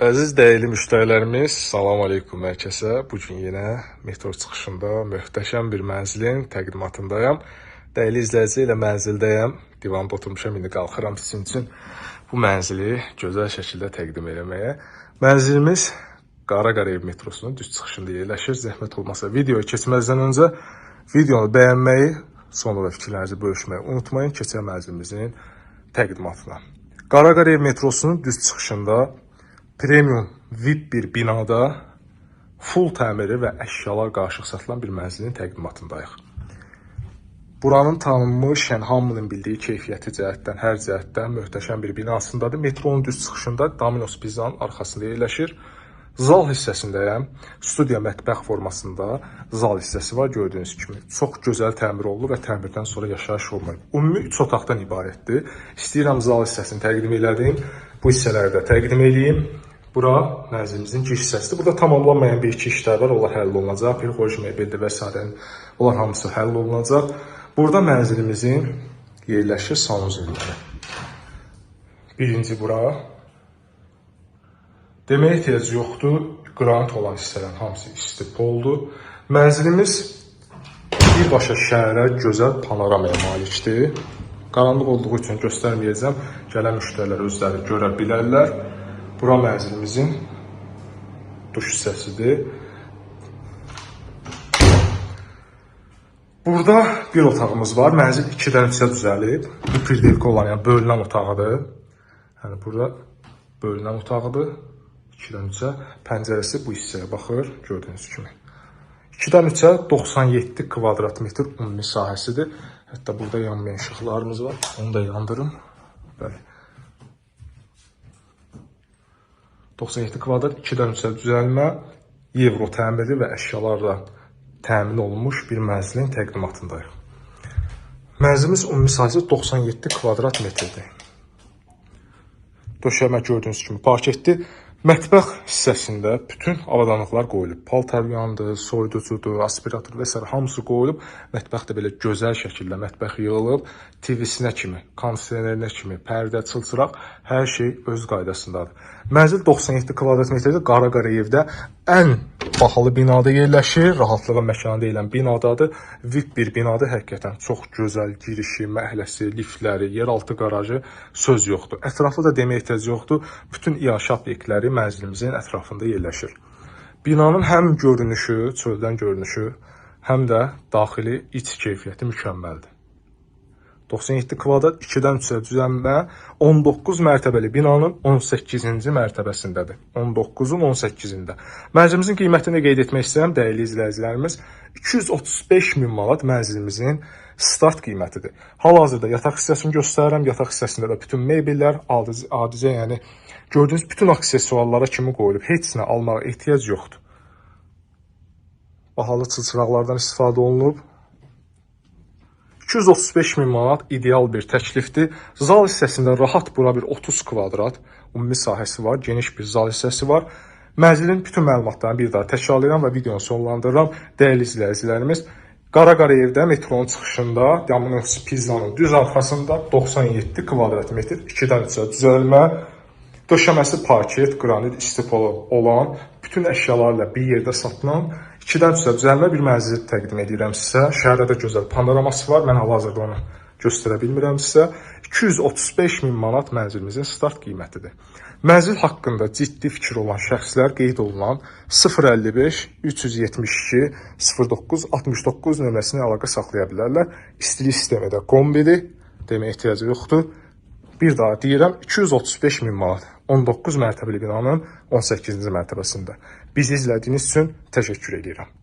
Əziz dəyərli müştərilərimiz, salam aleykum hər kəsə. Bu gün yenə metro çıxışında möhtəşəm bir mənzilin təqdimatındayam. Dəyərli izləyici ilə mənzildəyəm. Divanda oturmuşam, indi qalxıram sizin üçün bu mənzili gözəl şəkildə təqdim eləməyə. Mənzilimiz Qara Qarayev metrosunun düz çıxışında yerləşir. Zəhmət olmasa videoya keçməzdən öncə videonu bəyənməyi, sonra da fikirlərinizi bölüşməyi unutmayın. Keçək mənzilimizin təqdimatına. Qara Qarayev metrosunun düz çıxışında premium VIP bir binada full təmiri və əşyalar qarışıq satılan bir mənzilin təqdimatındayıq. Buranın tanınmış, yəni hamının bildiyi keyfiyyəti cəhətdən, hər cəhətdən möhtəşəm bir binasındadır. Metronun düz çıxışında Domino's Pizzanın arxasında yerləşir. Zal hissəsindəyəm. Studiya mətbəx formasında zal hissəsi var gördüyünüz kimi. Çox gözəl təmir olunub və təmirdən sonra yaşayış olunur. Ümumi 3 otaqdan ibarətdir. İstəyirəm zal hissəsini təqdim elədim. Bu hissələri də təqdim eləyim. Bura mənzilimizin giriş hissəsidir. Burada tamamlanmayan bir iki işlər var. Onlar həll olunacaq. Psixoloji mebeldir və s. Onlar hamısı həll olunacaq. Burada mənzilimizin yerləşir sanuzelləri. Birinci bura. Deməyə ehtiyac yoxdur. Qranit olan hissələrin hamısı istipoldur. Mənzilimiz birbaşa şəhərə gözəl panoramaya malikdir. Qaranlıq olduğu üçün göstərməyəcəm. Gələn müştərilər özləri görə bilərlər. Bura mənzilimizin duş hissəsidir. Burada bir otağımız var. Mənzil 2-dən 3-ə düzəlib. Bu pirdelka olan, yəni bölünən otağıdır. Yəni burada bölünən otağıdır. 2-dən 3-ə. Pəncərəsi bu hissəyə baxır, gördüyünüz kimi. 2-dən 3-ə 97 kvadrat metr ümumi sahəsidir. Hətta burada yanmayan işıqlarımız var. Onu da yandırım. Bəli. 97 kvadrat 2-dən 3-ə düzəlmə, Evro təmiri və əşyalarla təmin olunmuş bir mənzilin təqdimatındayıq. Mənzilimiz ümumi sahəsi 97 kvadrat metrdir. Döşəmə gördüyünüz kimi parketdir. Mətbəx hissəsində bütün avadanlıqlar qoyulub. Paltar yandı, soyuducudur, aspirator və s. hamısı qoyulub. Mətbəx də belə gözəl şəkildə mətbəx yığılıb. TV-sinə kimi, kondisionerinə kimi, pərdə, çılçıraq hər şey öz qaydasındadır. Mənzil 97 kvadrat metrdə Qara Qarayevdə ən bahalı binada yerləşir. Rahatlığa məkanı deyilən binadadır. VIP bir binadır həqiqətən. Çox gözəl girişi, məhəlləsi, liftləri, yeraltı qarajı söz yoxdur. Ətraflı da deməyə ehtiyac yoxdur. Bütün iaşə obyektləri mənzilimizin ətrafında yerləşir. Binanın həm görünüşü, çöldən görünüşü, həm də daxili iç keyfiyyəti mükəmməldir. 97 kvadrat 2-dən 3-ə düzəlmə 19 mərtəbəli binanın 18-ci mərtəbəsindədir. 19-un 18-də. Mənzilimizin qiymətini qeyd etmək istəyirəm dəyərli izləyicilərimiz. 235 min manat mənzilimizin start qiymətidir. Hal-hazırda yataq hissəsini göstərirəm. Yataq hissəsində də bütün mebellər, adicə yəni gördüyünüz bütün aksesuarlara kimi qoyulub. Heç nə almağa ehtiyac yoxdur. Bahalı çılçıraqlardan istifadə olunub. 235 min manat ideal bir təklifdir. Zal hissəsində rahat bura bir 30 kvadrat ümumi sahəsi var, geniş bir zal hissəsi var. Mənzilin bütün məlumatlarını bir daha təkrarlayıram və videonu sonlandırıram. Dəyərli izləyicilərimiz, Qara Qarayevdə metronun çıxışında Domino's Pizzanın düz arxasında 97 kvadrat metr 2-dən 3-ə düzəlmə, döşəməsi parket, qranit istipolu olan bütün əşyalarla bir yerdə satılan 2-dən 3-ə düzəlmə bir mənzil təqdim edirəm sizə. Şəhərdə də gözəl panoraması var. Mən hal-hazırda onu göstərə bilmirəm sizə. 235 min manat mənzilimizin start qiymətidir. Mənzil haqqında ciddi fikir olan şəxslər qeyd olunan 055 372 09 69 nömrəsinə əlaqə saxlaya bilərlər. İstilik sistemi də kombidir. Deməyə ehtiyac yoxdur. Bir daha deyirəm, 235 min manat 19 mərtəbəli binanın 18-ci mərtəbəsində. Bizi izlədiyiniz üçün təşəkkür edirəm.